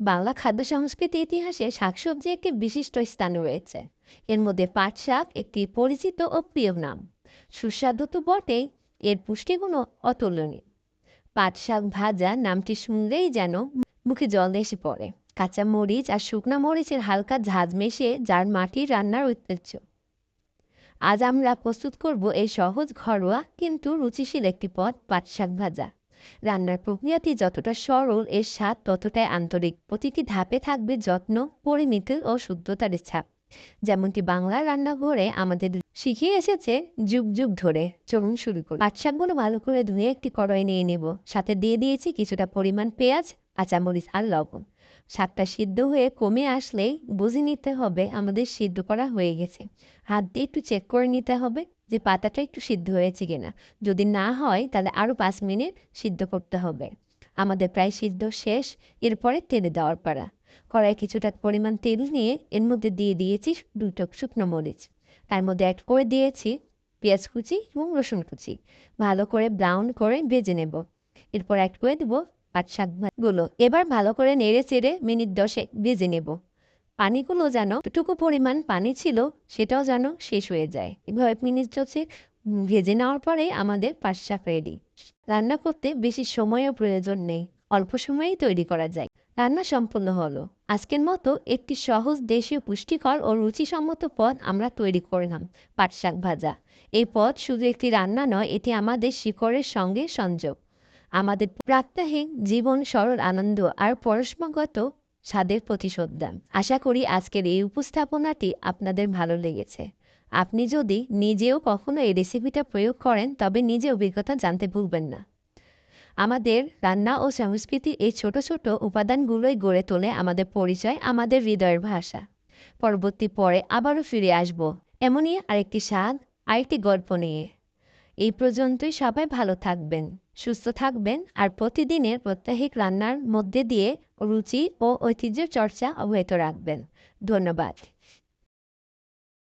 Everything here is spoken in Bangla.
বাংলা খাদ্য সংস্কৃতি ইতিহাসে শাকসবজি একটি বিশিষ্ট স্থান রয়েছে। এর মধ্যে পাট শাক একটি পরিচিত ও প্রিয় নাম। সুস্বাদু তো বটেই, এর পুষ্টিগুণও অতুলনীয়। পাট শাক ভাজা নামটি শুনলেই যেন মুখে জল এসে পড়ে। কাঁচা মরিচ আর শুকনা মরিচের হালকা ঝাঁজ মিশিয়ে যার মাটির রান্নার ঐতিহ্য। আজ আমরা প্রস্তুত করব এই সহজ ঘরোয়া কিন্তু রুচিশীল একটি পদ, পাট শাক ভাজা। রান্নার প্রক্রিয়াটি যতটা সরল, এর স্বাদ ততটাই আন্তরিক। প্রতিটি ধাপে থাকবে যত্ন, পরিমিত ও শুদ্ধতার ছাপ যেমনটি বাংলার রান্নাঘরে আমাদের শিখিয়ে এসেছে, যুগ যুগ ধরে। চলুন শুরু করি। পাট শাকগুলো ভালো করে ধুয়ে একটি কড়াই নিয়ে নেব। সাথে দিয়ে দিয়েছি কিছুটা পরিমাণ পেঁয়াজ কাঁচামরিচ আর লবণ। শাকটা সিদ্ধ হয়ে কমে আসলেই বুঝে নিতে হবে আমাদের সিদ্ধ করা হয়ে গেছে। হাত দিয়ে একটু চেক করে নিতে হবে যে পাতাটা একটু সিদ্ধ হয়েছে কিনা। যদি না হয়, তাহলে আরও পাঁচ মিনিট সিদ্ধ করতে হবে। আমাদের প্রায় সিদ্ধ শেষ, এরপরে তেলে দেওয়ার পাড়া কড়াই কিছুটা পরিমাণ তেল নিয়ে এর মধ্যে দিয়ে দিয়েছি দুটো শুকনো মরিচ। তার মধ্যে অ্যাড করে দিয়েছি পেঁয়াজ কুচি এবং রসুন কুচি। ভালো করে ব্রাউন করে ভেজে নেব। এরপর অ্যাড করে দেবো পাট শাকগুলো এবার ভালো করে নেড়ে চেড়ে মিনিট দশেক ভেজে নেব। পানিগুলো যেন টুকু পরিমাণ পানি ছিল, সেটাও যেন শেষ হয়ে যায়। এভাবে মিনিট দশেক ভেজে নেওয়ার পরে আমাদের পাট শাক রেডি। রান্না করতে বেশি সময়ও প্রয়োজন নেই। অল্প সময়েই তৈরি করা যায়। রান্না সম্পূর্ণ হলো। আজকের মতো একটি সহজ দেশীয় পুষ্টিকর ও রুচিসম্মত পদ আমরা তৈরি করলাম, পাট শাক ভাজা। এই পদ শুধু একটি রান্না নয়, এটি আমাদের শিকড়ের সঙ্গে সংযোগ। আমাদের প্রাত্যহিক জীবন সরল, আনন্দ আর পরস্পরগত স্বাদের প্রতিশোধ দেন। আশা করি আজকের এই উপস্থাপনাটি আপনাদের ভালো লেগেছে। আপনি যদি নিজেও কখনো এই রেসিপিটা প্রয়োগ করেন, তবে নিজে অভিজ্ঞতা জানতে ভুলবেন না। আমাদের রান্না ও সংস্কৃতির এই ছোট ছোট উপাদানগুলোই গড়ে তোলে আমাদের পরিচয়, আমাদের হৃদয়ের ভাষা। পরবর্তী পরে আবারও ফিরে আসব এমনই আরেকটি স্বাদ, আরেকটি গল্প নিয়ে। এই পর্যন্তই সবাই ভালো থাকবেন। সুস্থ থাকবেন আর প্রতিদিনের প্রত্যাহিক রান্নার মধ্যে দিয়ে রুচি ও ঐতিহ্যের চর্চা অব্যাহত রাখবেন। ধন্যবাদ।